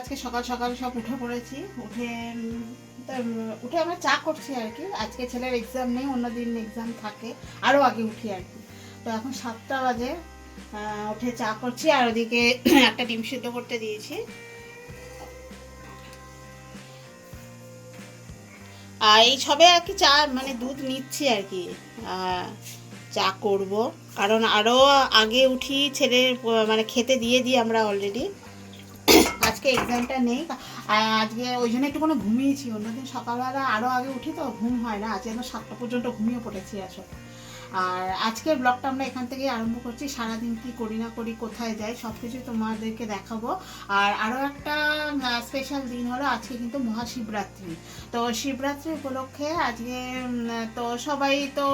আজকে সকাল সকাল সব উঠে পড়েছি। উঠে উঠে আমরা চা করছি আর কি। আজকে ছেলের এক্সাম নেই অন্যদিন এক্সাম থাকে। আরও আগে উঠি আর কি। তো এখন সাতটা বাজে উঠে চা করছি আর ওদিকে একটা ডিম সিদ্ধ করতে দিয়েছি। আর এই সবে আর কি চা মানে দুধ নিচ্ছি আর কি। চা করব। কারণ আরও আগে উঠি, ছেলের মানে খেতে দিয়ে দিই আমরা অলরেডি আজকে এক্সামটা নেই আজকে ওই জন্য একটু কোনো ঘুমিয়েছি। অন্যদিন সকালবেলা আরও আগে উঠি তো, ঘুম হয় না। আজকে সাতটা পর্যন্ত ঘুমিয়ে পড়েছি আসলে আর আজকের ব্লগটা আমরা এখান থেকে আরম্ভ করছি। সারাদিন কি করি না করি, কোথায় যাই সব কিছু তোমাদেরকে দেখাবো। আর আরও একটা স্পেশাল দিন হলো আজকে কিন্তু মহাশিবরাত্রি। তো শিবরাত্রি উপলক্ষে আজকে তো সবাই তো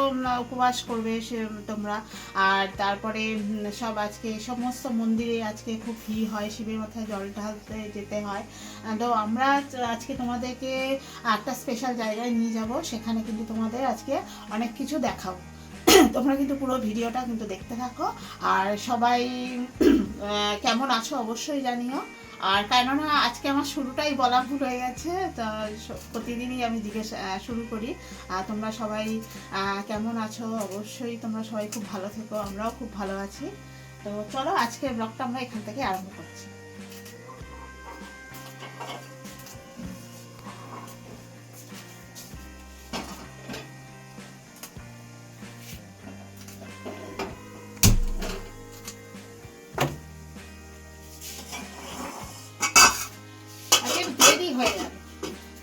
উপবাস করবে তোমরা। আর তারপরে সব আজকে সমস্ত মন্দিরে আজকে খুব ভিড় হয়, শিবের মাথায় জল ঢালতে যেতে হয়। তো আমরা আজকে তোমাদেরকে একটা স্পেশাল জায়গায় নিয়ে যাব। সেখানে কিন্তু তোমাদের আজকে অনেক কিছু দেখাবো। তোমরা কিন্তু পুরো ভিডিওটা কিন্তু দেখতে থাকো। আর সবাই কেমন আছো অবশ্যই জানিও। আর কেননা আজকে আমার শুরুটাই বলা ভুল হয়ে গেছে, তা প্রতিদিনই আমি জিজ্ঞেস শুরু করি। আর তোমরা সবাই কেমন আছো অবশ্যই তোমরা সবাই খুব ভালো থেকো, আমরাও খুব ভালো আছি। তো চলো আজকে ব্লগটা আমরা এখান থেকে আরম্ভ করছি।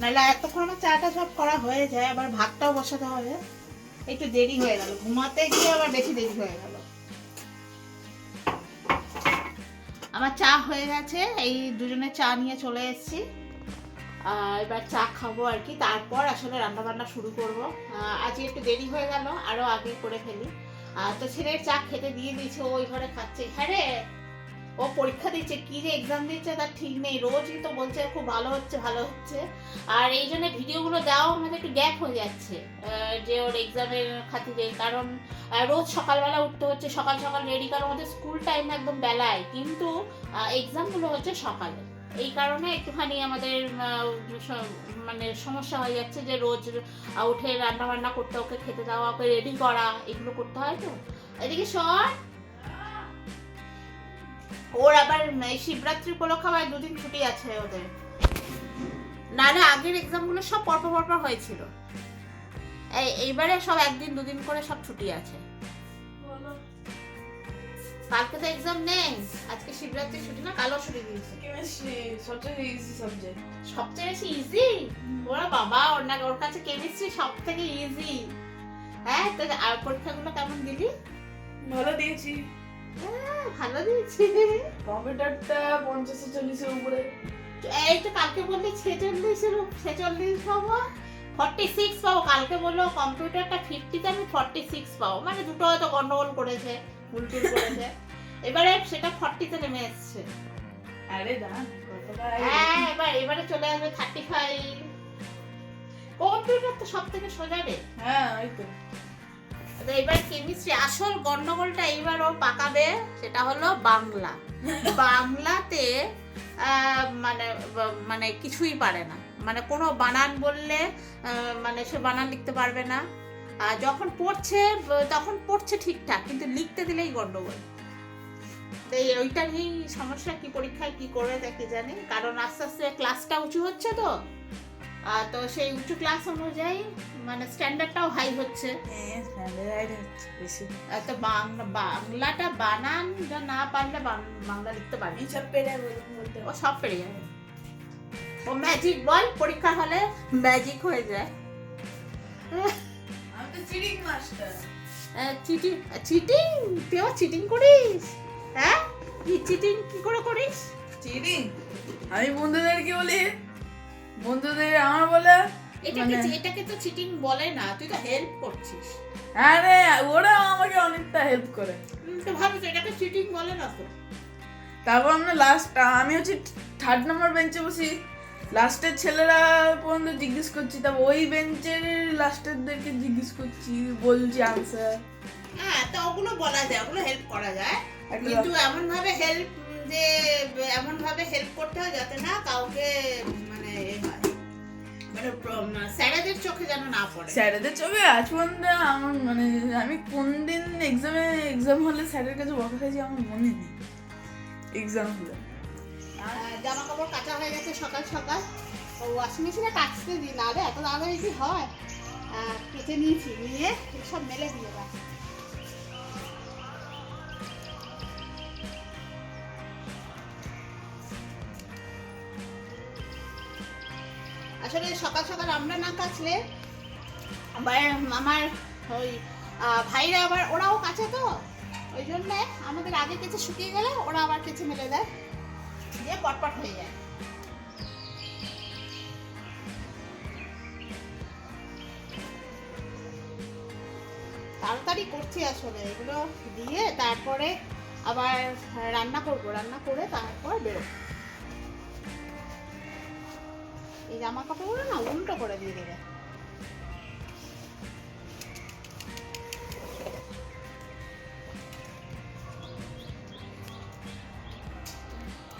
নাহলে এতক্ষণ আমার চাটা সব করা হয়ে যায়, আবার ভাতটাও বসাতে হবে। একটু দেরি হয়ে গেল। ঘুমাতে গিয়ে আবার বেশি দেরি হয়ে গেল। আমার চা হয়ে গেছে। এই দুজনে চা নিয়ে চলে এসেছি। এবার চা খাব আর কি। তারপর আসলে রান্না বান্না শুরু করব। আজকে একটু দেরি হয়ে গেল। আরও আগে করে ফেলি। তো ছেলের চা খেতে দিয়ে দিয়েছে। ওই ঘরে খাচ্ছে। হ্যাঁ রে! ও পরীক্ষা দিচ্ছে, কি যে এক্সাম দিচ্ছে তার ঠিক নেই। রোজই তো বলছে খুব ভালো হচ্ছে ভালো হচ্ছে। আর এই জন্য ভিডিওগুলো দেওয়া আমাদের একটু গ্যাপ হয়ে যাচ্ছে যে ওর এক্সামের খাতিরে। কারণ রোজ সকালবেলা উঠতে হচ্ছে, সকাল সকাল রেডি কারণ আমাদের স্কুল টাইম একদম বেলায়। কিন্তু এক্সামগুলো হচ্ছে সকালে। এই কারণে একটুখানি আমাদের মানে সমস্যা হয়ে যাচ্ছে যে রোজ উঠে রান্না বান্না করতে, ওকে খেতে দেওয়া, ওকে রেডি করা, এগুলো করতে হয় তো। এদিকে সর ওর আবার এই শিবরাত্রি উপলক্ষে আবার দুদিন ছুটি আছে ওদের। না না আগের এক্সামগুলো সব পরপর পরপর হয়েছিল। এই এইবারে সব একদিন দুদিন করে সব ছুটি আছে। কালকে তো এক্সাম নেই আজকে শিবরাত্রি ছুটি না কালও ছুটি দিয়েছে। সবচেয়ে ইজি সাবজেক্ট সবচেয়ে বেশি ইজি ওরা বাবা ওর না ওর কাছে কেমিস্ট্রি সব থেকে ইজি হ্যাঁ তো আর পরীক্ষাগুলো কেমন দিলি? ভালো দিয়েছি। ভালো দিয়েছি। কম্পিউটারটা পঞ্চাশে চল্লিশের উপরে। এই তো কালকে বললি ছেচল্লিশের ছেচল্লিশ পাবো। ফর্টি সিক্স পাবো। কালকে বলল কম্পিউটারটা ফিফটিতে আমি ফর্টি সিক্স পাবো। মানে দুটো হয়তো গন্ডগোল করেছে উল্টুল করেছে। এবারে সেটা ফর্টিতে নেমে এসছে। আরে কতটা হ্যাঁ এবার এবারে চলে আসবে থার্টি ফাইভ কম্পিউটার তো সব থেকে সোজা রে। হ্যাঁ ওই তো। তো এবার কেমিস্ট্রি আসল গন্ডগোলটা এইবার ও পাকাবে সেটা হলো বাংলা। বাংলাতে মানে মানে কিছুই পারে না। মানে কোনো বানান বললে মানে সে বানান লিখতে পারবে না। আর যখন পড়ছে তখন পড়ছে ঠিকঠাক কিন্তু লিখতে দিলেই গন্ডগোল। তো এই- ওইটা নিয়েই সমস্যা কি পরীক্ষায় কি করে দেখে জানি? কারণ আস্তে আস্তে ক্লাসটা উঁচু হচ্ছে তো। তো সেই উঁচু ক্লাস অনুযায়ী মানে স্ট্যান্ডার্ডটাও হাই হচ্ছে। হ্যাঁ তো বাংলা বাংলাটা বানান যা না পারলে বাংলা লিখতে পারবি। সব পেরে ও সব পেরে যাবে। ও ম্যাজিক বল পরীক্ষা হলে ম্যাজিক হয়ে যায়। চিটিং মাস্টার চিটিং চিটিং তুই চিটিং করিস? হ্যাঁ? কি চিটিং কি করে করিস? চিটিং আমি বন্ধুদেরকে বলি বন্ধুদের আমার বলে? এটাকে মানে- এটাকে তো চিটিং বলে না তুই তো হেল্প করছিস। আরে ওরা আমাকে অনেকটা হেল্প করে। তো ভালো এটাকে চিটিং বলে না তো। তারপর আমরা লাস্ট আমি হচ্ছে থার্ড নম্বর বেঞ্চে বসি। লাস্টের ছেলেরা পর্যন্ত জিজ্ঞেস করছি তারপর ওই বেঞ্চের লাস্টেরদেরকে জিজ্ঞেস করছি বলছি আনসার হ্যাঁ তো ওগুলো বলা যায় ওগুলো হেল্প করা যায়। কিন্তু এমন ভাবে হেল্প যে এমন ভাবে হেল্প করতে হয় যাতে না কাউকে স্যারেদের চোখে যেন না পড়ে। স্যারেদের চোখে আজ পর্যন্ত আমার মানে আমি কোন দিন এক্সামে এক্সাম হলে স্যারের কাছে বকা খাইছি আমার মনে নেই। এক্সাম হলে। জামা কাপড় কাটা হয়ে গেছে সকাল সকাল। ওয়াশিং মেশিনে কাচতে দিই নাহলে এত তাড়াতাড়ি কি হয়? কেটে নিয়েছি নিয়ে সব মেলে দিয়ে রাখ আসলে সকাল সকাল আমরা না কাচলে আবার আমার ওই ভাইরা আবার ওরাও কাছে তো, ওই জন্যে আমাদের আগে কেচে শুকিয়ে গেলে ওরা আবার কেচে মেলে দেয়, দিয়ে পটপট হয়ে যায়। তাড়াতাড়ি করছি আসলে, এগুলো দিয়ে তারপরে আবার রান্না করব, রান্না করে তারপর বেরোবো। জামা কাপড়গুলো না উল্টো করে দিয়ে দেবে।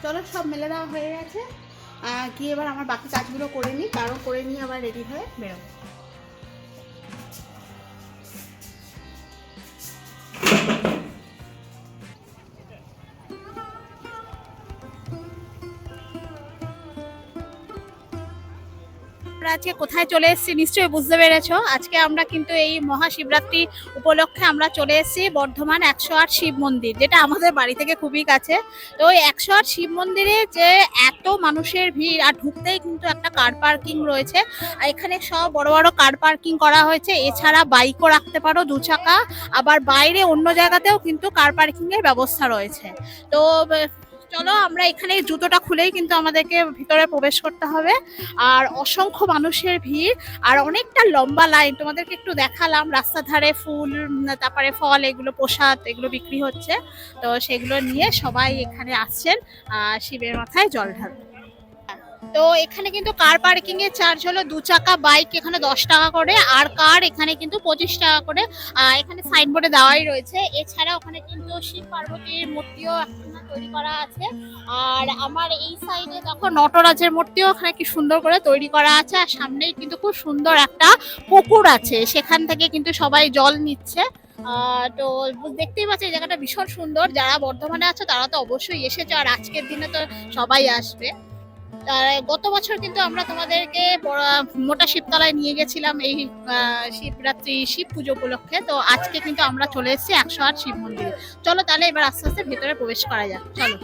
চলো সব মেলে দেওয়া হয়ে গেছে। কি গিয়ে এবার আমার বাকি কাজগুলো করে নিই কারণ করে নিয়ে আবার রেডি হয়ে বেরোবো। আজকে কোথায় চলে এসেছি নিশ্চয়ই বুঝতে পেরেছ। আজকে আমরা কিন্তু এই মহাশিবরাত্রি উপলক্ষে আমরা চলে এসেছি বর্ধমান একশো আট শিব মন্দির, যেটা আমাদের বাড়ি থেকে খুবই কাছে। তো ওই একশো আট শিব মন্দিরে যে এত মানুষের ভিড়, আর ঢুকতেই কিন্তু একটা কার পার্কিং রয়েছে। আর এখানে সব বড় বড় কার পার্কিং করা হয়েছে। এছাড়া বাইকও রাখতে পারো দু চাকা। আবার বাইরে অন্য জায়গাতেও কিন্তু কার পার্কিংয়ের ব্যবস্থা রয়েছে। তো চলো, আমরা এখানে জুতোটা খুলেই কিন্তু আমাদেরকে ভিতরে প্রবেশ করতে হবে। আর অসংখ্য মানুষের ভিড়, আর অনেকটা লম্বা লাইন। তোমাদেরকে একটু দেখালাম রাস্তার ধারে ফুল, তারপরে ফল, এগুলো প্রসাদ, এগুলো বিক্রি হচ্ছে। তো সেগুলো নিয়ে সবাই এখানে আসছেন শিবের মাথায় জল ঢালতে। তো এখানে কিন্তু কার পার্কিং এর চার্জ হলো দু চাকা বাইক এখানে দশ টাকা করে, আর কার এখানে কিন্তু পঁচিশ টাকা করে। এখানে সাইনবোর্ডে দেওয়াই রয়েছে। এছাড়া ওখানে কিন্তু শিব পার্বতীর মূর্তিও তৈরি করা আছে। আর আমার এই সাইডে দেখো নটরাজের মূর্তিও ওখানে কি সুন্দর করে তৈরি করা আছে। আর সামনেই কিন্তু খুব সুন্দর একটা পুকুর আছে। সেখান থেকে কিন্তু সবাই জল নিচ্ছে। তো দেখতেই পাচ্ছি জায়গাটা ভীষণ সুন্দর। যারা বর্ধমানে আছে তারা তো অবশ্যই এসেছে। আর আজকের দিনে তো সবাই আসবে। গত বছর কিন্তু আমরা তোমাদেরকে মোটা শিবতলায় নিয়ে গেছিলাম এই শিবরাত্রি শিব পুজো উপলক্ষে। তো আজকে কিন্তু আমরা চলে এসেছি একশো আট শিব মন্দিরে। চলো তাহলে এবার আস্তে আস্তে ভেতরে প্রবেশ করা যাক। চলো।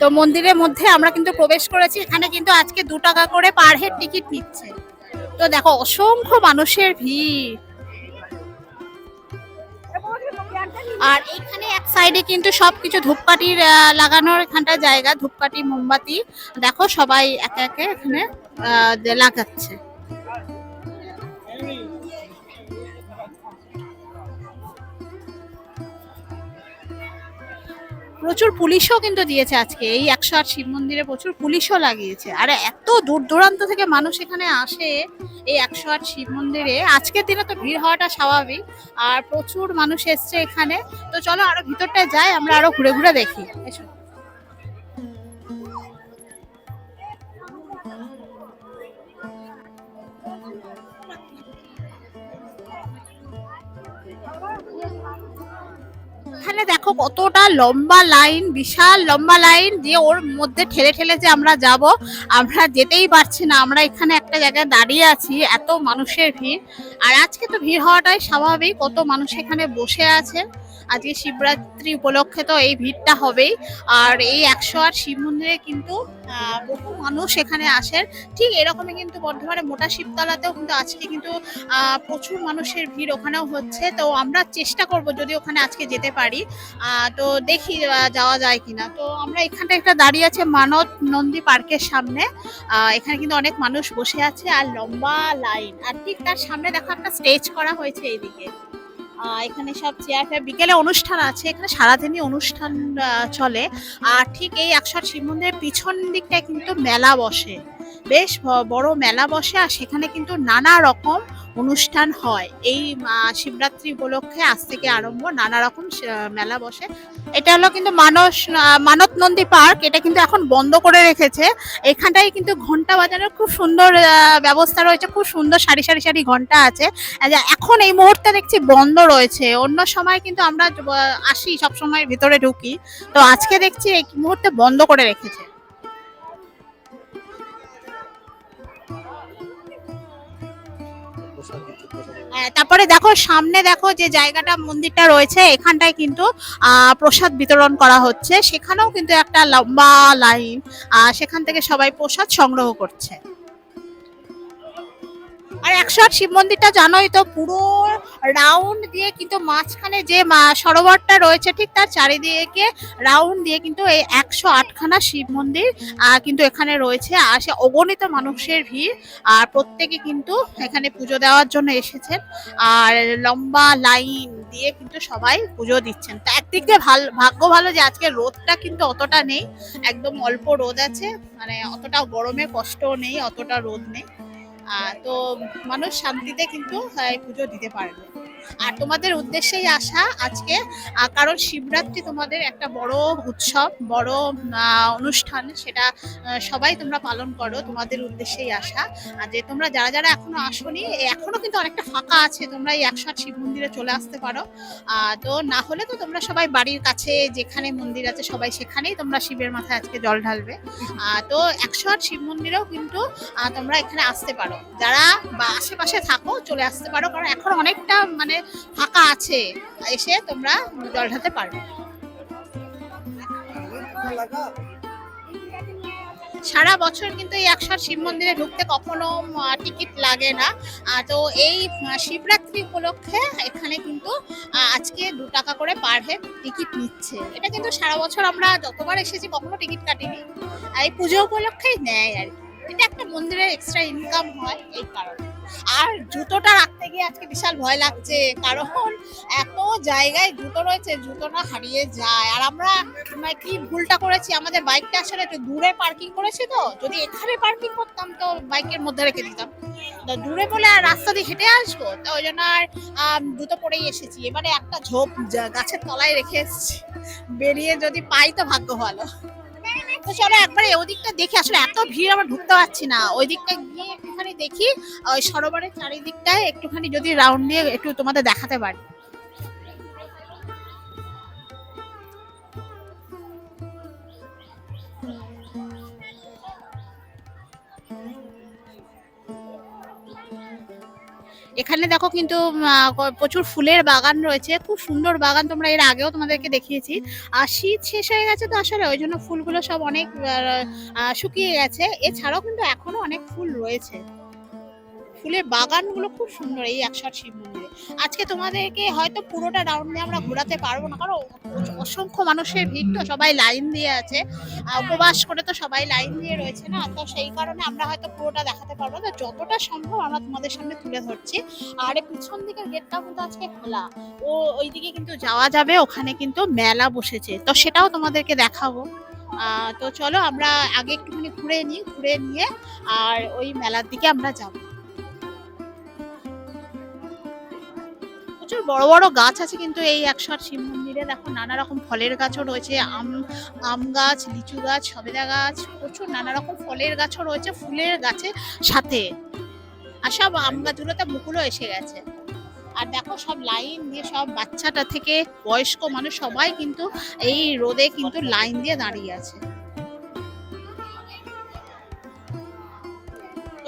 তো মন্দিরের মধ্যে আমরা কিন্তু প্রবেশ করেছি, এখানে কিন্তু আজকে দু টাকা করে পার হেড টিকিট নিচ্ছে। তো দেখো, অসংখ্য মানুষের ভিড়। আর এখানে এক সাইডে কিন্তু সবকিছু ধূপকাঠির লাগানোর এখানটা জায়গা, ধূপকাঠি, মোমবাতি। দেখো সবাই একে একে এখানে লাগাচ্ছে। প্রচুর পুলিশও কিন্তু দিয়েছে আজকে। এই একশো আট শিব মন্দিরে প্রচুর পুলিশও লাগিয়েছে। আর এত দূর দূরান্ত থেকে মানুষ এখানে আসে এই একশো আট শিব মন্দিরে। আজকের দিনে তো ভিড় হওয়াটা স্বাভাবিক। আর প্রচুর মানুষ এসছে এখানে। তো চলো আরও ভিতরটায় যাই, আমরা আরও ঘুরে ঘুরে দেখি। এসো। দেখো কতটা লম্বা লাইন, বিশাল লম্বা লাইন দিয়ে ওর মধ্যে ঠেলে ঠেলে যে আমরা যাব, আমরা যেতেই পারছি না, আমরা এখানে একটা জায়গায় দাঁড়িয়ে আছি, এত মানুষের ভিড়। আর আজকে তো ভিড় হওয়াটাই স্বাভাবিক, কত মানুষ এখানে বসে আছে। আজকে শিবরাত্রি উপলক্ষে তো এই ভিড়টা হবেই। আর এই একশো আট শিব মন্দিরে কিন্তু বহু মানুষ এখানে আসেন। ঠিক এরকমই কিন্তু বর্ধমানে মোটা শিবতলাতেও কিন্তু আজকে কিন্তু প্রচুর মানুষের ভিড় ওখানেও হচ্ছে। তো আমরা চেষ্টা করব যদি ওখানে আজকে যেতে পারি। তো দেখি যাওয়া যায় কিনা। তো আমরা এখানটা একটা দাঁড়িয়ে আছে মানত নন্দী পার্কের সামনে। এখানে কিন্তু অনেক মানুষ বসে আছে আর লম্বা লাইন। আর ঠিক তার সামনে দেখো একটা স্টেজ করা হয়েছে এইদিকে। এখানে সব চেয়ার ফেয়ার বিকেলে অনুষ্ঠান আছে, এখানে সারাদিনই অনুষ্ঠান চলে। আর ঠিক এই একশো শিব মন্দিরের পিছন দিকটায় কিন্তু মেলা বসে। বেশ বড় মেলা বসে আর সেখানে কিন্তু নানা রকম অনুষ্ঠান হয়। এই শিবরাত্রি উপলক্ষে আজ থেকে আরম্ভ, নানা রকম মেলা বসে। এটা হলো কিন্তু মানস মানত নন্দী পার্ক। এটা কিন্তু এখন বন্ধ করে রেখেছে। এখানটায় কিন্তু ঘণ্টা বাজানোর খুব সুন্দর ব্যবস্থা রয়েছে। খুব সুন্দর সারি সারি সারি ঘণ্টা আছে। এখন এই মুহূর্তে দেখছি বন্ধ রয়েছে। অন্য সময় কিন্তু আমরা আসি সব সময় ভিতরে ঢুকি। তো আজকে দেখছি এই মুহূর্তে বন্ধ করে রেখেছে। তারপরে দেখো, সামনে দেখো যে জায়গাটা, মন্দিরটা রয়েছে, এখানটায় কিন্তু প্রসাদ বিতরণ করা হচ্ছে। সেখানেও কিন্তু একটা লম্বা লাইন সেখান থেকে সবাই প্রসাদ সংগ্রহ করছে। আর একশো আট শিব মন্দিরটা জানোই তো, পুরো রাউন্ড দিয়ে কিন্তু মাঝখানে যে সরোবরটা রয়েছে ঠিক তার চারিদিকে রাউন্ড দিয়ে কিন্তু এই একশো আটখানা শিব মন্দির কিন্তু এখানে রয়েছে। আর সে অগণিত মানুষের ভিড়, আর প্রত্যেকে কিন্তু এখানে পুজো দেওয়ার জন্য এসেছেন। আর লম্বা লাইন দিয়ে কিন্তু সবাই পুজো দিচ্ছেন। তা একদিক দিয়ে ভালো, ভাগ্য ভালো যে আজকে রোদটা কিন্তু অতটা নেই, একদম অল্প রোদ আছে মানে অতটা গরমে কষ্টও নেই, অতটা রোদ নেই। তো মানুষ শান্তিতে কিন্তু আহ, পুজো দিতে পারবে। আর তোমাদের উদ্দেশ্যেই আসা আজকে কারণ শিবরাত্রি তোমাদের একটা বড় উৎসব, বড় অনুষ্ঠান, সেটা সবাই তোমরা পালন করো, তোমাদের উদ্দেশ্যেই আসা। আর যে তোমরা যারা যারা এখনও আসোনি এখনও কিন্তু অনেকটা ফাঁকা আছে, তোমরা এই আট শিব মন্দিরে চলে আসতে পারো। তো না হলে তো তোমরা সবাই বাড়ির কাছে, যেখানে মন্দির আছে, সবাই সেখানেই তোমরা শিবের মাথায় আজকে জল ঢালবে। তো একশো আট শিব মন্দিরেও কিন্তু তোমরা এখানে আসতে পারো। যারা বা আশেপাশে থাকো, চলে আসতে পারো, কারণ এখন অনেকটা মানে ফাঁকা আছে, এসে তোমরা জল ঢালতে পারবে। সারা বছর কিন্তু এই আট শিব মন্দিরে ঢুকতে কখনো টিকিট লাগে না। তো এই শিবরাত্রি উপলক্ষে এখানে কিন্তু আজকে দু টাকা করে পার হেড টিকিট নিচ্ছে। এটা কিন্তু সারা বছর আমরা যতবার এসেছি কখনো টিকিট কাটিনি। এই পুজো উপলক্ষেই নেয় আর এটা একটা মন্দিরের এক্সট্রা ইনকাম হয় এই কারণে। আর জুতোটা রাখতে গিয়ে আজকে বিশাল ভয় লাগছে, কারণ এত জায়গায় জুতো রয়েছে জুতোটা হারিয়ে যায়। আর আমরা মানে কি ভুলটা করেছি? আমাদের বাইকটা আসলে একটু দূরে পার্কিং করেছি তো, যদি এখানে পার্কিং করতাম তো বাইকের মধ্যে রেখে দিতাম। তো দূরে বলে আর রাস্তা দিয়ে হেঁটে আসব? তো ওই জন্য আর জুতো পরেই এসেছি। এবারে একটা ঝোপ গাছের তলায় রেখে এসেছি। বেরিয়ে যদি পাই তো ভাগ্য ভালো। চলো একবারে ওদিকটা দেখি। আসলে এত ভিড় আমরা ঢুকতে পারছি না। ওই দিকটা গিয়ে একটুখানি দেখি। ওই সরোবরের চারিদিকটায় একটুখানি যদি রাউন্ড দিয়ে একটু তোমাদের দেখাতে পারি। এখানে দেখো কিন্তু প্রচুর ফুলের বাগান রয়েছে। খুব সুন্দর বাগান তোমরা এর আগেও তোমাদেরকে দেখিয়েছি। আর শীত শেষ হয়ে গেছে তো আসলে ওই জন্য ফুলগুলো সব অনেক শুকিয়ে গেছে। এছাড়াও কিন্তু এখনও অনেক ফুল রয়েছে। ফুলের বাগানগুলো খুব সুন্দর এই একশো আট শিব মন্দিরে। আজকে তোমাদেরকে হয়তো পুরোটা রাউন্ড আমরা ঘোরাতে পারব না, কারণ অসংখ্য মানুষের ভিড় তো, সবাই লাইন দিয়ে আছে। উপবাস করে তো সবাই লাইন দিয়ে রয়েছে না, তো সেই কারণে আমরা হয়তো পুরোটা দেখাতে পারব না। যতটা সম্ভব আমরা তোমাদের সামনে তুলে ধরছি। আর পিছন দিকের গেটটা কিন্তু আজকে খোলা। ও ওইদিকে কিন্তু যাওয়া যাবে, ওখানে কিন্তু মেলা বসেছে। তো সেটাও তোমাদেরকে দেখাবো। তো চলো আমরা আগে একটুখানি ঘুরে নিই, ঘুরে নিয়ে আর ওই মেলার দিকে আমরা যাব। প্রচুর বড় বড় গাছ আছে কিন্তু এই একশো আট শিব মন্দিরে দেখো নানা রকম ফলের গাছও রয়েছে, আম আম গাছ, লিচু গাছ, সবেদা গাছ, প্রচুর নানা রকম ফলের গাছও রয়েছে ফুলের গাছের সাথে। আর সব আম গাছগুলোতে মুকুলও এসে গেছে। আর দেখো সব লাইন দিয়ে সব বাচ্চাটা থেকে বয়স্ক মানুষ সবাই কিন্তু এই রোদে কিন্তু লাইন দিয়ে দাঁড়িয়ে আছে।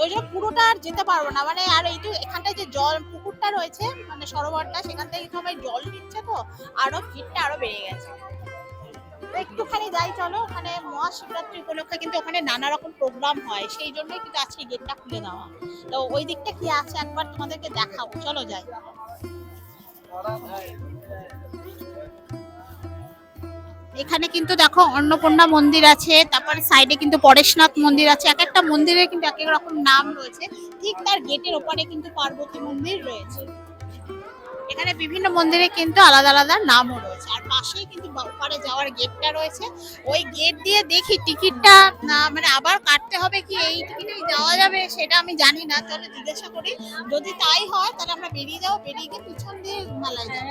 ওই জন্য পুরোটা আর যেতে পারব না। মানে আর এই যে এখানটায় যে জল পুকুরটা রয়েছে মানে সরোবরটা, সেখান থেকে সবাই জল নিচ্ছে তো, আরও ভিড়টা আরও বেড়ে গেছে। একটুখানি যাই, চলো, ওখানে মহাশিবরাত্রি উপলক্ষে কিন্তু ওখানে নানা রকম প্রোগ্রাম হয়, সেই জন্যই কিন্তু আজকে গেটটা খুলে দেওয়া। তো ওই দিকটা কি আছে একবার তোমাদেরকে দেখাও চলো যাই। এখানে কিন্তু দেখো অন্নপূর্ণা মন্দির আছে, তারপরে সাইডে কিন্তু পরেশনাথ মন্দির আছে, এক একটা মন্দিরের কিন্তু এক এক রকম নাম রয়েছে। ঠিক তার গেটের ওপারে কিন্তু পার্বতী মন্দির রয়েছে। এখানে বিভিন্ন মন্দিরে কিন্তু আলাদা আলাদা নামও রয়েছে। আর পাশেই কিন্তু ওপারে যাওয়ার গেটটা রয়েছে। ওই গেট দিয়ে দেখি টিকিটটা মানে আবার কাটতে হবে কি এই টিকিটেই যাওয়া যাবে সেটা আমি জানি না। তাহলে জিজ্ঞাসা করি, যদি তাই হয় তাহলে আমরা বেরিয়ে যাব, বেরিয়ে গিয়ে পিছন দিয়ে মেলায় যাব।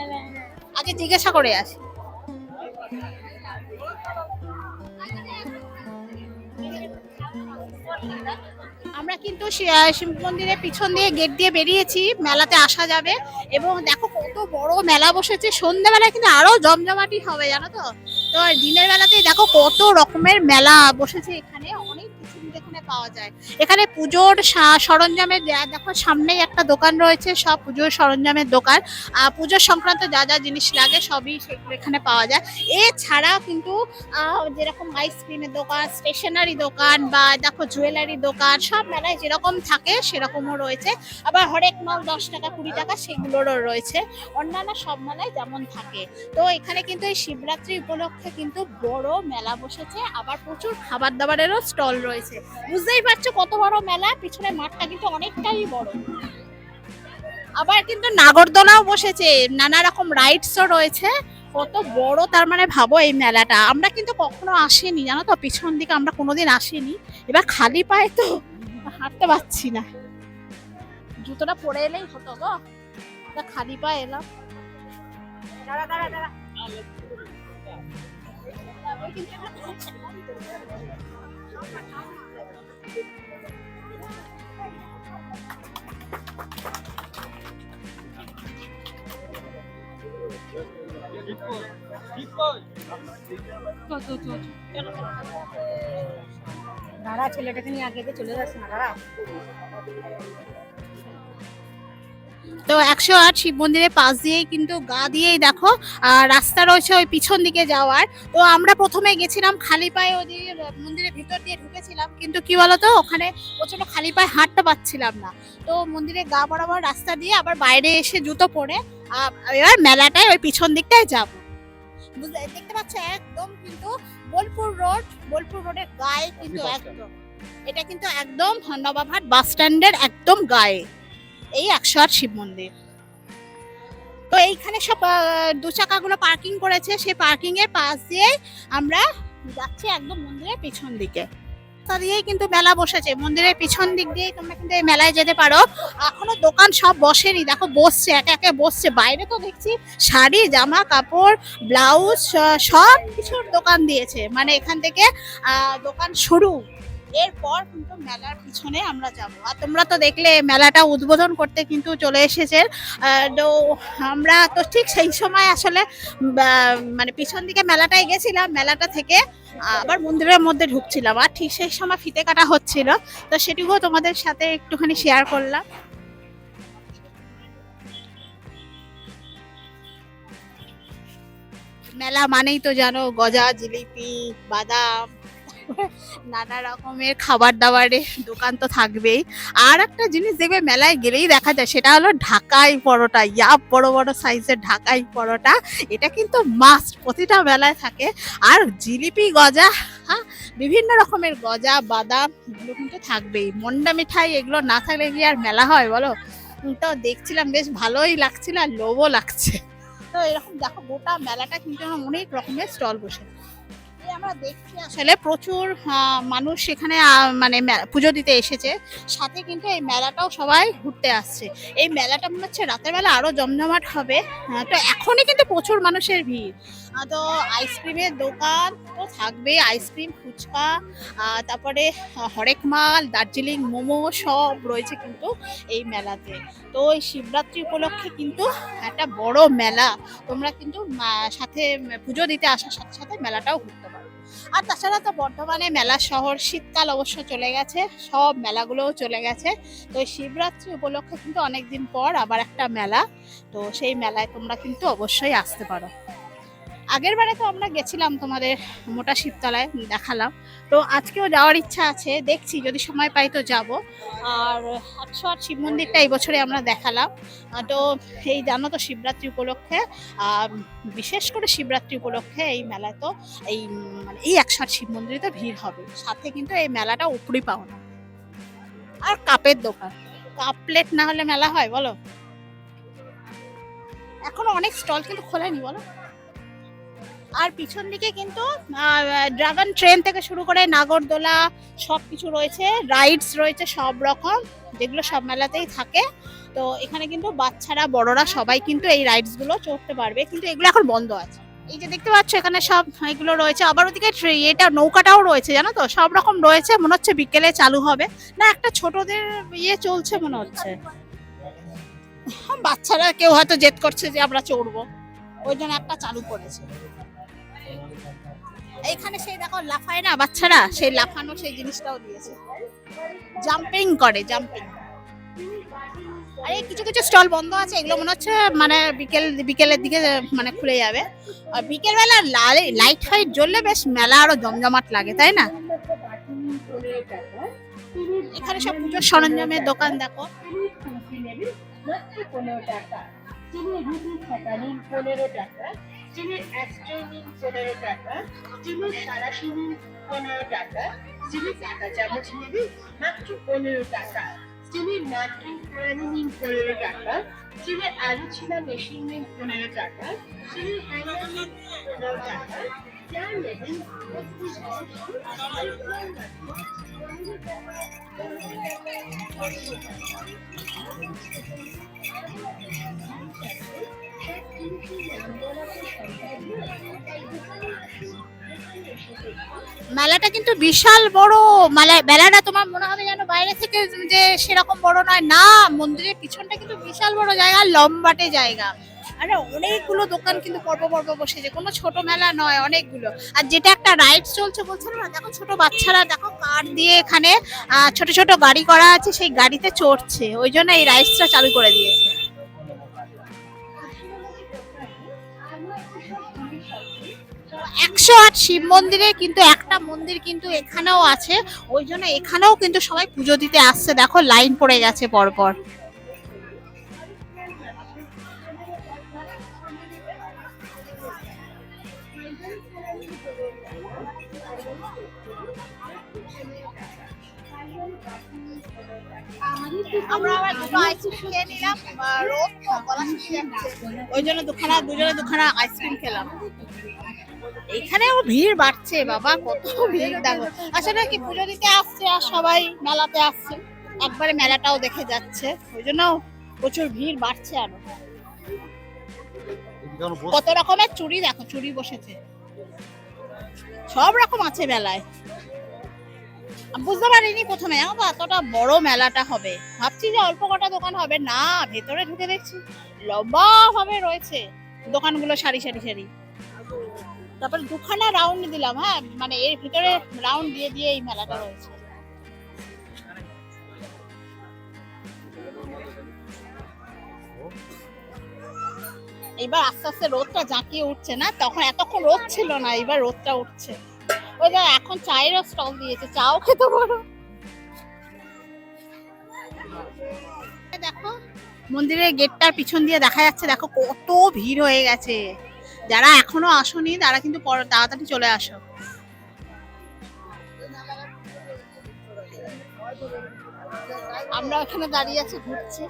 আগে জিজ্ঞাসা করে আসি। আমরা কিন্তু শিব মন্দিরের পিছন দিয়ে গেট দিয়ে বেরিয়েছি, মেলাতে আসা যাবে। এবং দেখো কত বড় মেলা বসেছে, সন্ধ্যাবেলায় কিন্তু আরও জমজমাটি হবে, জানো তো? তো দিনের বেলাতে দেখো কত রকমের মেলা বসেছে এখানে, অনেক পাওয়া যায়। এখানে পুজোর সরঞ্জামের দেখো সামনেই একটা দোকান রয়েছে, সব পুজোর সরঞ্জামের দোকান। পুজোর সংক্রান্ত যা যা জিনিস লাগে সবই সেগুলো এখানে পাওয়া যায়। এছাড়াও কিন্তু যেরকম আইসক্রিমের দোকান, স্টেশনারি দোকান বা দেখো জুয়েলারি দোকান, সব মেলায় যেরকম থাকে সেরকমও রয়েছে। আবার হরেক মাল দশ টাকা, কুড়ি টাকা সেগুলোরও রয়েছে। অন্যান্য সব মেলায় যেমন থাকে। তো এখানে কিন্তু এই শিবরাত্রি উপলক্ষে কিন্তু বড় মেলা বসেছে। আবার প্রচুর খাবার দাবারেরও স্টল রয়েছে। বুঝতেই পারছ কত বড় মেলা পিছনে মাঠটা কিন্তু অনেকটাই বড়। আবার কিন্তু নাগরদোলাও বসেছে, নানা রকম রাইডসও রয়েছে। কত বড় তার মানে ভাবো এই মেলাটা। আমরা কিন্তু কখনো আসিনি, জানো তো, পিছন দিকে আমরা কোনোদিন আসিনি। এবার খালি পায়ে তো হাঁটতে পারছি না। জুতোটা পরে এলেই হতো গো। খালি পায়ে এলাম। দাঁড়া দাঁড়া দাঁড়া। দাঁড়া ছেলেটাকে নিয়ে আগে চলে যাচ্ছে না দাঁড়া। তো একশো আট শিব মন্দিরের পাশ দিয়েই কিন্তু গা দিয়েই দেখো আর রাস্তা রয়েছে ওই পিছন দিকে যাওয়ার। তো আমরা প্রথমে গেছিলাম খালি পায়ে ওদিকে মন্দিরের ভিতর দিয়ে ঢুকেছিলাম কিন্তু কি বলতো ওখানে প্রচণ্ড খালি পায়ে হাঁটতে পারছিলাম না। তো মন্দিরে গা বরাবর রাস্তা দিয়ে আবার বাইরে এসে জুতো পরে এবার মেলাটায় ওই পিছন দিকটায় যাব। দেখতে পাচ্ছ একদম কিন্তু বোলপুর রোড বোলপুর রোডের গায়ে কিন্তু একদম এটা কিন্তু একদম নবাবহাট বাস স্ট্যান্ডের একদম গায়ে এই একশো আট শিব মন্দির। তো এইখানে সব দু চাকাগুলো পার্কিং করেছে সেই পার্কিং এর পাশ দিয়ে আমরা যাচ্ছি একদম মন্দিরের পিছন দিকে। দিয়েই কিন্তু মেলা বসেছে। মন্দিরের পিছন দিক দিয়েই তোমরা কিন্তু এই মেলায় যেতে পারো। এখনও দোকান সব বসেনি। দেখো বসছে, একে একে বসছে। বাইরে তো দেখছি শাড়ি, জামা, কাপড়, ব্লাউজ সব কিছুর দোকান দিয়েছে। মানে এখান থেকে দোকান শুরু। এরপর কিন্তু মেলার পিছনে আমরা যাব। আর তোমরা তো দেখলে মেলাটা উদ্বোধন করতে কিন্তু চলে এসেছে তো আমরা তো ঠিক সেই সময় আসলে মানে পিছন দিকে মেলাটায় গেছিলাম, মেলাটা থেকে আবার মন্দিরের মধ্যে ঢুকছিলাম। আর ঠিক সেই সময় ফিতে কাটা হচ্ছিল। তো সেটুকুও তোমাদের সাথে একটুখানি শেয়ার করলাম। মেলা মানেই তো জানো গজা, জিলিপি, বাদাম নানা রকমের খাবার দাবারের দোকান তো থাকবেই। আর একটা জিনিস দেখবে মেলায় গেলেই দেখা যায়, সেটা হলো ঢাকাই পরোটা ইয়াপ বড় বড় সাইজের ঢাকাই পরোটা, এটা কিন্তু মাস্ট প্রতিটা মেলায় থাকে। আর জিলিপি গজা হ্যাঁ বিভিন্ন রকমের গজা, বাদাম, এগুলো কিন্তু থাকবেই। মন্ডা মিঠাই, এগুলো না থাকলে কি আর মেলা হয় বলো? তো দেখছিলাম, বেশ ভালোই লাগছিল আর লোভও লাগছে। তো এরকম দেখো, গোটা মেলাটা কিন্তু অনেক রকমের স্টল বসে। আমরা দেখছি আসলে প্রচুর মানুষ এখানে মানে পুজো দিতে এসেছে। সাথে কিন্তু এই মেলাটাও সবাই ঘুরতে আসছে। এই মেলাটা মনে হচ্ছে রাতের বেলা আরও জমজমাট হবে। তো এখনই কিন্তু প্রচুর মানুষের ভিড়। তো আইসক্রিমের দোকান তো থাকবে আইসক্রিম, ফুচকা তারপরে হরেক মাল, দার্জিলিং, মোমো সব রয়েছে কিন্তু এই মেলাতে। তো এই শিবরাত্রি উপলক্ষে কিন্তু একটা বড় মেলা। তোমরা কিন্তু সাথে পুজো দিতে আসার সাথে সাথে মেলাটাও ঘুরতে আর তাছাড়া তো বর্ধমানে মেলা শহর, শীতকাল অবশ্য চলে গেছে, সব মেলাগুলোও চলে গেছে। তো শিবরাত্রি উপলক্ষে কিন্তু অনেকদিন পর আবার একটা মেলা, তো সেই মেলায় তোমরা কিন্তু অবশ্যই আসতে পারো। আগের বারে তো আমরা গেছিলাম তোমাদের মোটা শিবতলায়, দেখালাম। তো আজকেও যাওয়ার ইচ্ছা আছে, দেখছি, যদি সময় পাই তো যাব। আর একশো আট শিব মন্দিরটা এই বছরে আমরা দেখালাম। তো এই জানো তো শিবরাত্রি উপলক্ষে বিশেষ করে শিবরাত্রি উপলক্ষে এই মেলায় তো এই মানে এই একশো আট শিব মন্দিরে তো ভিড় হবে। সাথে কিন্তু এই মেলাটা উপরি পাওনা। আর কাপের দোকান। কাপ প্লেট না হলে মেলা হয়, বলো? এখনও অনেক স্টল কিন্তু খোলেনি, বলো? আর পিছন দিকে কিন্তু ড্রাগন ট্রেন থেকে শুরু করে নাগরদোলা সব কিছু রয়েছে রাইডস রয়েছে সব রকম, যেগুলো সব মেলাতেই থাকে। তো এখানে কিন্তু বাচ্চারা, বড়রা সবাই কিন্তু এই রাইডসগুলো চড়তে পারবে। কিন্তু এগুলো এখন বন্ধ আছে। এই যে দেখতে পাচ্ছ, এখানে সব এগুলো রয়েছে। আবার ওদিকে এটা নৌকাটাও রয়েছে, জানো তো? সব রকম রয়েছে, মনে হচ্ছে বিকেলে চালু হবে। না, একটা ছোটদের ইয়ে চলছে মনে হচ্ছে। বাচ্চারা কেউ হয়তো জেদ করছে যে আমরা চড়বো। ওই জন্য একটা চালু করেছে। এইখানে সেই দেখো লাফায় না, বাচ্চারা সেই লাফানো সেই জিনিসটাও দিয়েছে। জাম্পিং করে জাম্পিং আরে কিছু কিছু স্টল বন্ধ আছে, এগুলো মনে হচ্ছে মানে বিকেল, বিকেলের দিকে মানে খুলে যাবে। আর বিকেল বেলা লাইট ফাইট জ্বললে বেশ মেলা আরও জমজমাট লাগে, তাই না? এখানে সব পুজোর সরঞ্জামের দোকান, দেখো। টাকা। রুটি ছাতা পনেরো টাকা চিনি অ্যাস্ট্রো নিন পনেরো টাকা নিন টাকা চামচ নেবে, মাত্র পনেরো টাকা। চিনি নাটকিন প্রাণী নিন পনেরো টাকা চিনি আলু ছিলা মেশিন নিন পনেরো টাকা পনেরো টাকা নেবেন বত্রিশ মেলাটা কিন্তু বিশাল বড়। মেলা, মেলাটা তোমার মনে হবে যেন বাইরে থেকে যে সেরকম বড় নয়। না, মন্দিরের পিছনটা কিন্তু বিশাল বড় জায়গা, লম্বাটে জায়গা। আরে, অনেকগুলো দোকান কিন্তু পর্ব পর্ব বসেছে। কোনো ছোট মেলা নয়, অনেকগুলো। আর যেটা একটা রাইড চলছে বলছে না, দেখো ছোট বাচ্চারা, দেখো কার দিয়ে এখানে ছোট ছোট গাড়ি করা আছে, সেই গাড়িতে চড়ছে। ওই জন্য এই রাইডসটা চালু করে দিয়েছে। একশো আট শিব মন্দিরে কিন্তু একটা মন্দির কিন্তু এখানেও আছে। ওই জন্য এখানেও কিন্তু সবাই পুজো দিতে আসছে। দেখো, লাইন পড়ে গেছে পরপর। আমরা আবার দুটো আইসক্রিম খেয়ে নিলাম রোদ গলা ওই জন্য দুখানা, দুজনে দুখানা আইসক্রিম খেলাম। এখানেও ভিড় বাড়ছে বাবা কত ভিড় দেখো। আসলে কি পুজো দিতে আসছে আর সবাই মেলাতে আসছে? একবারে মেলাটাও দেখে যাচ্ছে ওই জন্য প্রচুর ভিড় বাড়ছে আরও। কত রকমের চুরি দেখো চুরি বসেছে। সব রকম আছে মেলায়। বুঝতে পারিনি প্রথমে এতটা বড় মেলাটা হবে। ভাবছি যে অল্প কটা দোকান হবে। না ভেতরে ঢুকে দেখছি লম্বা ভাবে রয়েছে দোকানগুলো সারি সারি সারি। তারপর দুখানা রাউন্ড দিলাম হ্যাঁ? মানে এর ভিতরে রাউন্ড দিয়ে দিয়ে এই মেলাটা রয়েছে। এবার আস্তে আস্তে রোদটা জাঁকিয়ে উঠছে না? তখন এতক্ষণ রোদ ছিল না, এবার রোদটা উঠছে। ওই যে, এখন চায়েরও স্টল দিয়েছে, চাও খেতে পারো। দেখো, মন্দিরের গেটটার পিছন দিয়ে দেখা যাচ্ছে, দেখো কত ভিড় হয়ে গেছে। যারা এখনও আসোনি, তারা কিন্তু তাড়াতাড়ি চলে আসো। আমরা ওখানে দাঁড়িয়ে আছি, ঘুরছি।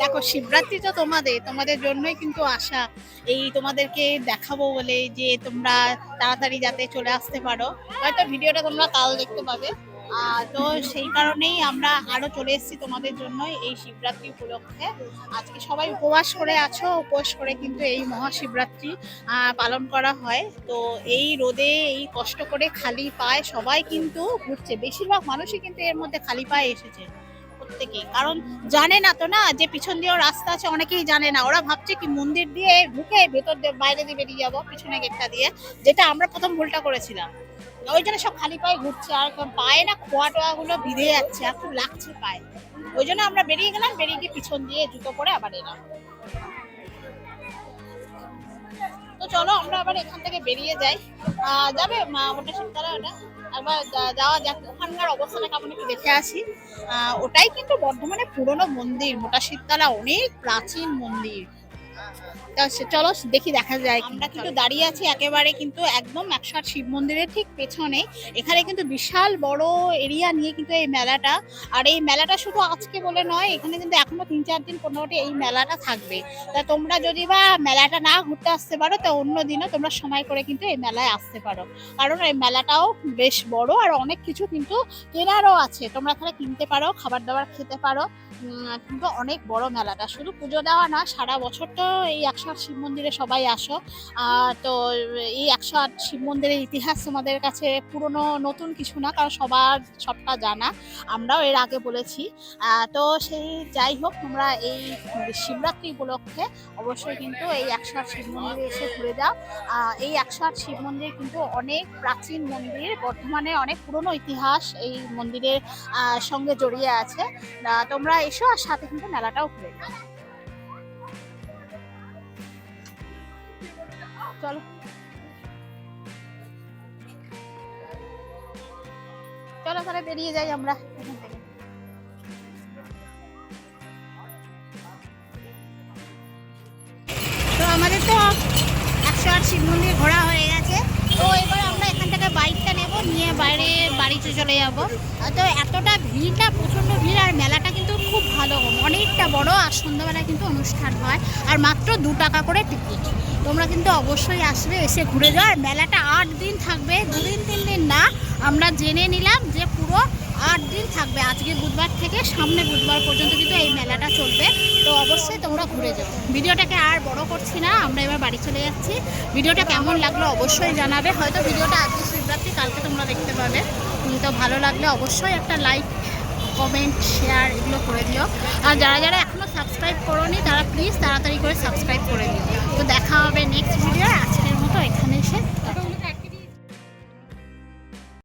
দেখো, শিবরাত্রি তো তোমাদের তোমাদের জন্যই কিন্তু আসা এই তোমাদেরকে দেখাবো বলে যে তোমরা তাড়াতাড়ি যাতে চলে আসতে পারো। হয়তো ভিডিওটা তোমরা কাল দেখতে পাবে। তো সেই কারণেই আমরা আরও চলে এসেছি তোমাদের জন্য এই শিবরাত্রি উপলক্ষে। আজকে সবাই উপবাস করে আছো উপবাস করে কিন্তু এই মহাশিবরাত্রি পালন করা হয়। তো এই রোদে, এই কষ্ট করে খালি পায়ে সবাই কিন্তু ঘুরছে। বেশিরভাগ মানুষই কিন্তু এর মধ্যে খালি পায়ে এসেছে প্রত্যেকেই। কারণ জানে না তো না, যে পিছন দিয়েও রাস্তা আছে, অনেকেই জানে না। ওরা ভাবছে কি মন্দির দিয়ে ঢুকে ভেতর দিয়ে বাইরে দিয়ে বেরিয়ে যাব, পিছনে গেটটা দিয়ে, যেটা আমরা প্রথম ভুলটা করেছিলাম। ওই জন্য সব খালি পায়ে ঘুরছে, আর পায়ে না খোয়া গুলো ভিড়ে যাচ্ছে, আর খুব লাগছে পায়ে। ওই জন্য আমরা বেরিয়ে গেলাম, বেরিয়ে গিয়ে পিছন দিয়ে জুতো পরে আবার এলাম। তো চলো, আমরা আবার এখান থেকে বেরিয়ে যাই। যাবে ওটা শিবতলা ওটা। একবার যাওয়া যাক, ওখানকার অবস্থাটা কেমন একটু দেখে আসি। ওটাই কিন্তু বর্ধমানে পুরনো মন্দির, মোটা শীততলা অনেক প্রাচীন মন্দির। তা সে- চলো দেখি দেখা যায় আমরা কিন্তু দাঁড়িয়ে আছি একেবারে কিন্তু একদম একশো আট শিব মন্দিরের ঠিক পেছনে। এখানে কিন্তু বিশাল বড় এরিয়া নিয়ে কিন্তু এই মেলাটা। আর এই মেলাটা শুধু আজকে বলে নয় এখানে কিন্তু এখনও তিন চার দিন পনেরোটি এই মেলাটা থাকবে। তা তোমরা যদি বা মেলাটা না ঘুরতে আসতে পারো তো অন্য দিনও তোমরা সময় করে কিন্তু এই মেলায় আসতে পারো। কারণ এই মেলাটাও বেশ বড় আর অনেক কিছু কিন্তু কেনারও আছে। তোমরা এখানে কিনতে পারো খাবার দাবার খেতে পারো। কিন্তু অনেক বড় মেলাটা। শুধু পুজো দেওয়া না সারা বছর তো এই একশো আট শিব মন্দিরে সবাই আসো। তো এই একশো আট শিব মন্দিরের ইতিহাস তোমাদের কাছে পুরনো, নতুন কিছু না, কারণ সবার সবটা জানা। আমরাও এর আগে বলেছি। তো সেই যাই হোক, তোমরা এই শিবরাত্রি উপলক্ষে অবশ্যই কিন্তু এই একশো আট শিব মন্দিরে এসে ঘুরে যাও। এই একশো আট শিব মন্দির কিন্তু অনেক প্রাচীন মন্দির, বর্তমানে অনেক পুরনো ইতিহাস এই মন্দিরের সঙ্গে জড়িয়ে আছে। তোমরা এসো আর সাথে কিন্তু মেলাটাও ঘুরে যাও চলো। চলো তাহলে বেরিয়ে যাই আমরা তো আমাদের তো একশো আট শিব মন্দির ঘোরা হয়ে গেছে। তো এবার আমরা এখান থেকে বাইকটা নিয়ে বাইরে বাড়িতে চলে যাব। তো এতটা ভিড়টা, প্রচণ্ড ভিড়, আর মেলাটা কিন্তু খুব ভালো। অনেকটা বড়, আর সন্ধ্যাবেলায় কিন্তু অনুষ্ঠান হয়। আর মাত্র দু টাকা করে টিকিট তোমরা কিন্তু অবশ্যই আসবে, এসে ঘুরে যাও। আর মেলাটা আট দিন থাকবে, দুদিন তিন দিন না। আমরা জেনে নিলাম যে পুরো আট দিন থাকবে। আজকে বুধবার থেকে সামনে বুধবার পর্যন্ত কিন্তু এই মেলাটা চলবে। তো অবশ্যই তোমরা ঘুরে যাও। ভিডিওটাকে আর বড় করছি না, আমরা এবার বাড়ি চলে যাচ্ছি। ভিডিওটা কেমন লাগল অবশ্যই জানাবে। হয়তো ভিডিওটা আজকে শিবরাত্রি, কালকে তোমরা দেখতে পাবে। তো ভালো লাগলে অবশ্যই একটা লাইক কমেন্ট শেয়ার এগুলো করে দিও। আর যারা যারা এখনও সাবস্ক্রাইব করোনি, তারা প্লিজ তাড়াতাড়ি করে সাবস্ক্রাইব করে দিও। তো দেখা হবে নেক্সট ভিডিও আজকের মতো এখানে